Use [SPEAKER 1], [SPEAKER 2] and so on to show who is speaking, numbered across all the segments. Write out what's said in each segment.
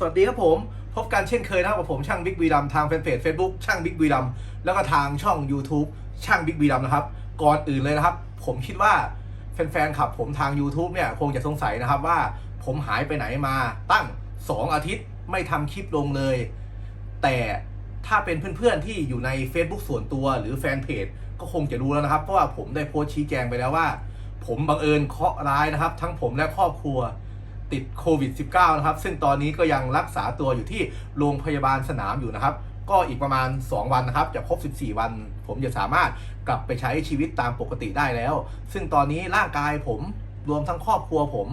[SPEAKER 1] สวัสดีครับผม พบกันเช่นเคยนะครับกับผมช่างบิ๊กบีดำทางแฟนเพจ Facebook ช่างบิ๊กบีดำแล้วก็ทางช่อง YouTube ช่างบิ๊กบีดำนะครับ ก่อนอื่นเลยนะครับ ผมคิดว่าแฟนๆขับผมทาง YouTube เนี่ยคงจะสงสัยนะครับว่าผมหายไปไหนมาตั้ง 2 อาทิตย์ไม่ทำคลิปลงเลย แต่ถ้าเป็นเพื่อนๆที่อยู่ใน Facebook ส่วนตัวหรือแฟนเพจก็คงจะรู้แล้วนะครับ เพราะว่าผมได้โพสต์ชี้แจงไปแล้วว่า ผมบังเอิญเคราะห์ร้ายนะครับ ทั้งผมและครอบครัว ติดโควิด -19 นะครับ ซึ่งตอนนี้ก็ยังรักษาตัวอยู่ที่โรงพยาบาลสนามอยู่นะครับ ก็อีกประมาณ 2 วันนะครับ จะครบ 14 วัน ผมจะสามารถกลับไปใช้ชีวิตตามปกติได้แล้ว ซึ่งตอนนี้ร่างกายผมรวมทั้งครอบครัวผม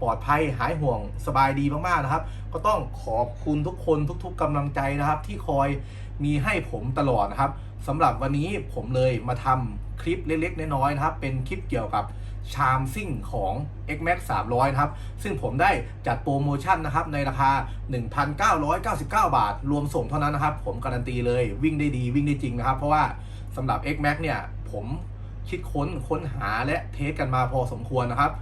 [SPEAKER 1] ปลอดภัยหายห่วงสบายดีมากๆนะครับ ก็ต้องขอบคุณทุกคนทุกๆกำลังใจนะครับ ที่คอยมีให้ผมตลอดนะครับสำหรับวันนี้ผมเลยมาทำคลิปเล็กๆน้อยๆนะครับ เป็นคลิปเกี่ยวกับชามซิ่งของ X Max 300 นะครับ ซึ่งผมได้จัดโปรโมชั่นนะครับ ในราคา 1,999 บาท รวมส่งเท่านั้นนะครับ ผมการันตีเลยวิ่งได้ดีวิ่งได้จริงนะครับ เพราะว่าสำหรับ X Max เนี่ย ผมคิดค้นค้นหาและเทสกันมาพอสมควรนะครับ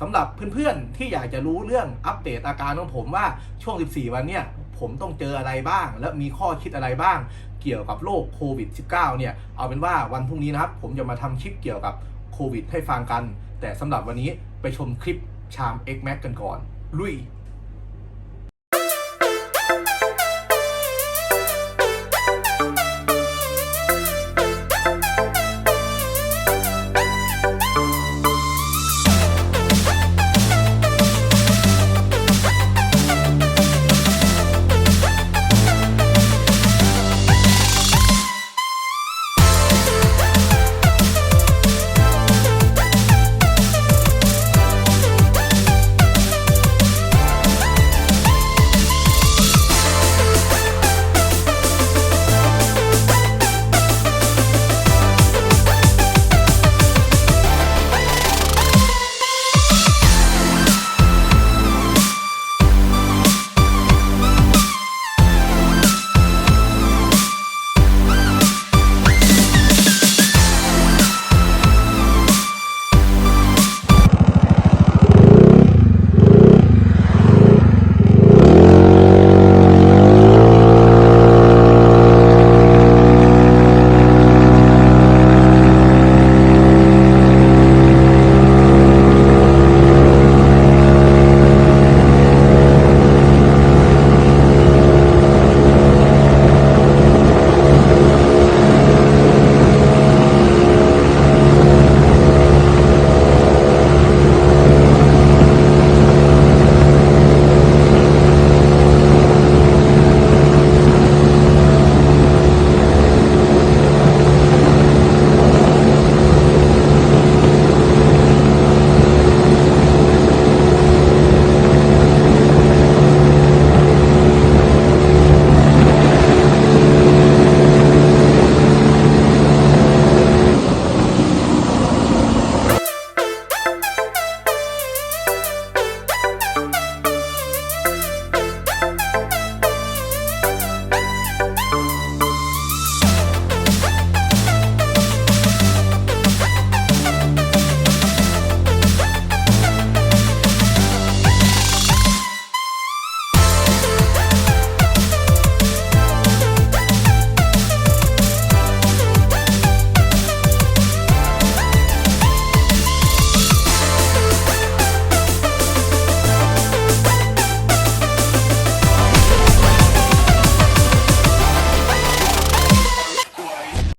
[SPEAKER 1] สำหรับเพื่อนๆที่อยากจะรู้เรื่องอัปเดตอาการของผมว่าช่วง 14 วันเนี่ยผมต้องเจออะไรบ้าง และมีข้อคิดอะไรบ้าง เกี่ยวกับโรคโควิด -19 เนี่ยเอาเป็นว่าวันพรุ่งนี้นะครับผมจะมาทำคลิปเกี่ยวกับโควิด ให้ฟังกัน แต่สำหรับวันนี้ไปชมคลิปชาม X Max กันก่อน ลุย